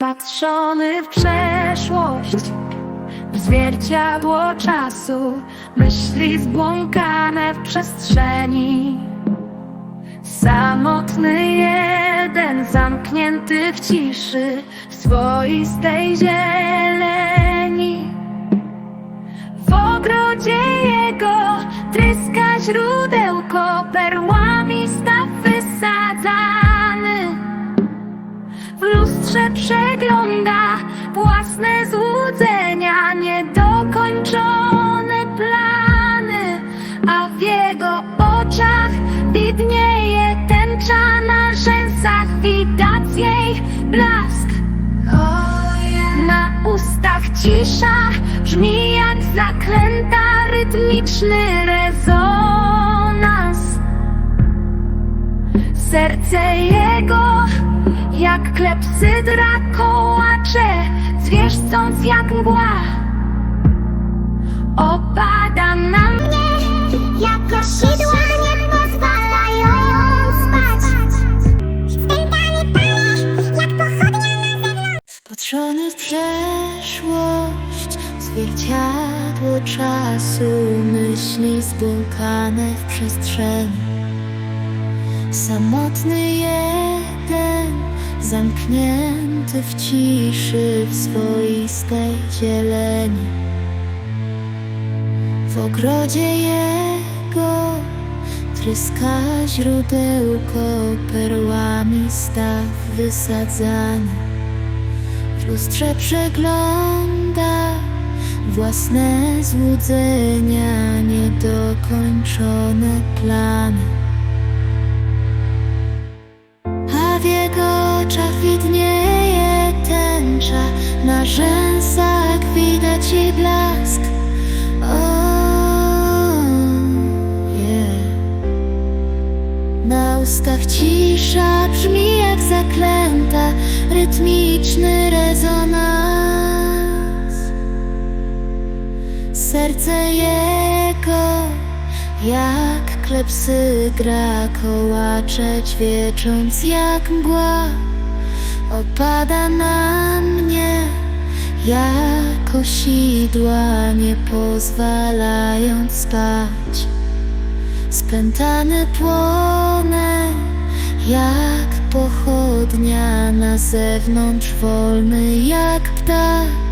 Patrzony w przeszłość, w zwierciadło czasu, myśli zbłąkane w przestrzeni. Samotny jeden, zamknięty w ciszy, w swoistej zieleni. W ogrodzie jego tryska źródełko, perłami staw Lustrze przegląda własne złudzenia, niedokończone plany, a w jego oczach widnieje tęcza na rzęsach, widać jej blask. Na ustach cisza brzmi jak zaklęta rytmiczny rezonans. Serce jego jak klepsydra kołacze, zwierzcąc jak mgła. Opada na mnie Jako sidła nie pozwalają spać Spętany pale, jak pochodnia na zewnątrz Wpatrzony w przeszłość, zwierciadło czasu, myśli zbłąkane w przestrzeni. Samotny jeden, zamknięty w ciszy, w swoistej zieleni. W ogrodzie jego tryska źródełko, perłami staw wysadzany. W lustrze przegląda własne złudzenia, niedokończone plany. Na rzęsach widać jej blask. O, yeah. Na ustach cisza brzmi jak zaklęta, rytmiczny rezonans. Serce jego jak klepsydra kołacze ćwiecząc jak mgła Opada na jako sidła nie pozwalając spać Spętany płonę jak pochodnia na zewnątrz wolny jak ptak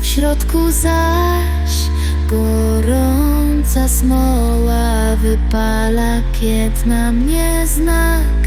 w środku zaś gorąca smoła wypala piętna mnie znak.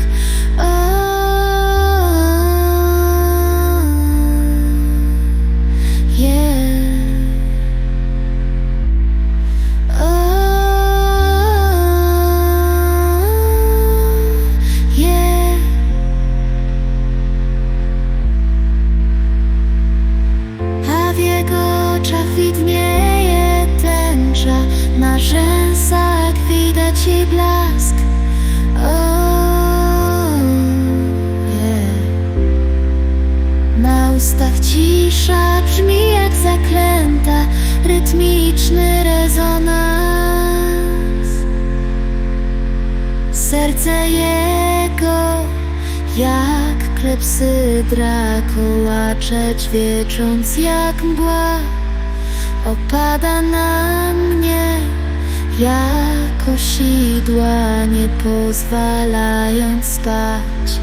Blask. O, yeah. Na ustach cisza brzmi jak zaklęta, rytmiczny rezonans. Serce jego jak klepsydra kołacze ćwiecząc jak mgła Opada na mnie jako sidła nie pozwalając spać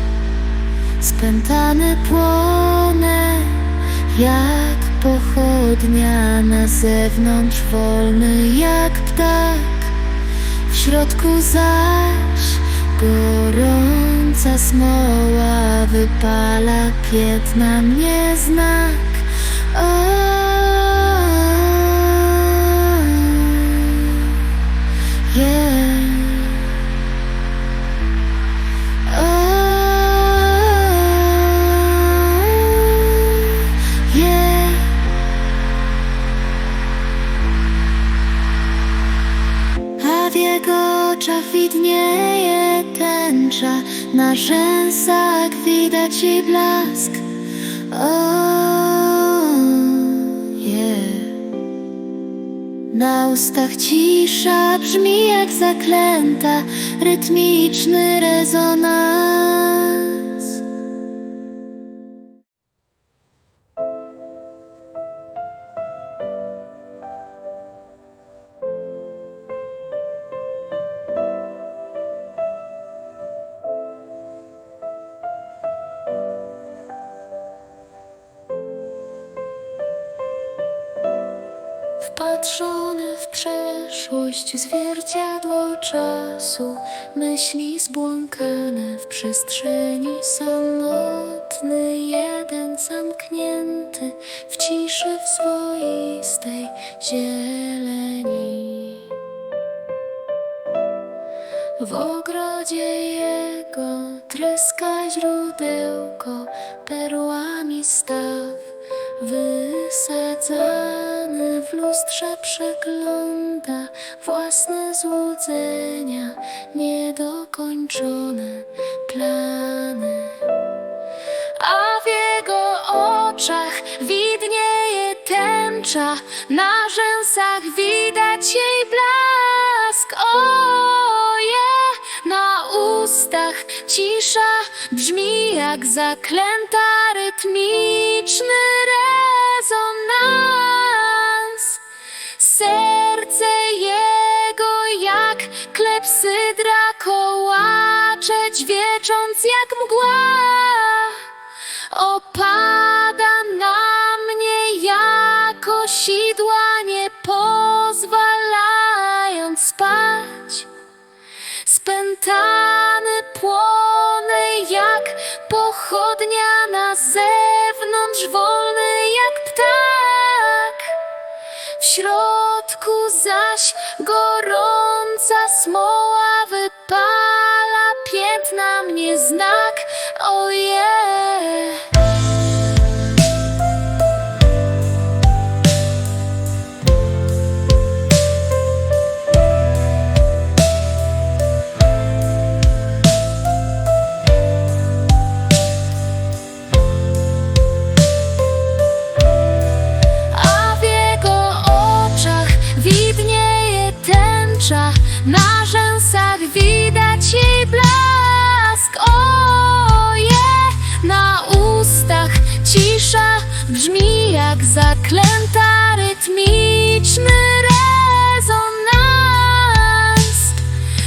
Spętany płonę jak pochodnia na zewnątrz wolny jak ptak w środku zaś gorąca smoła wypala piętna mnie znak. Blask. O, yeah. Na ustach cisza brzmi jak zaklęta, rytmiczny rezonans. Wpatrzony w przeszłość, zwierciadło czasu, myśli zbłąkane w przestrzeni, samotny jeden zamknięty w ciszy w swoistej zieleni. W ogrodzie jego tryska źródełko, perłami staw wysadzany w lustrze przegląda własne złudzenia, niedokończone plany. A w jego oczach widnieje tęcza, na rzęsach widać jej blask. Oje, na ustach cisza brzmi jak zaklęta rytmiczny rezonans. Serce jego jak klepsydra kołacze, dźwiecząc jak mgła. Opada na mnie jako sidła, nie pozwalając spać. Spętany płonę jak pochodnia na zewnątrz, wolny jak ptak. Środku zaś gorąca smoła wypala piętna mnie znak. Jak zaklęta rytmiczny rezonans.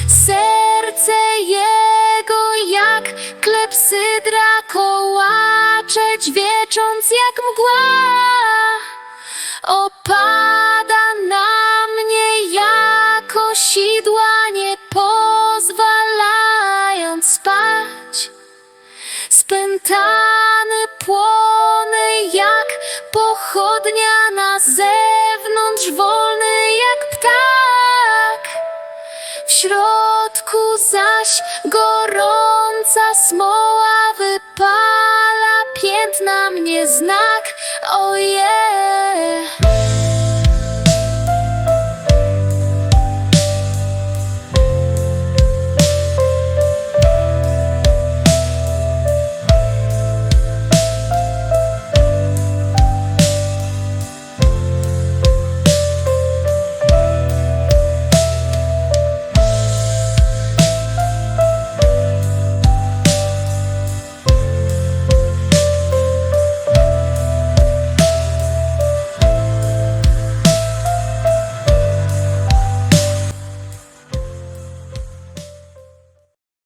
Serce jego jak klepsydra kołacze, dźwiecząc jak mgła. Opada pochodnia na zewnątrz, wolny jak ptak. W środku zaś gorąca smoła wypala piętna mnie znak. Oje.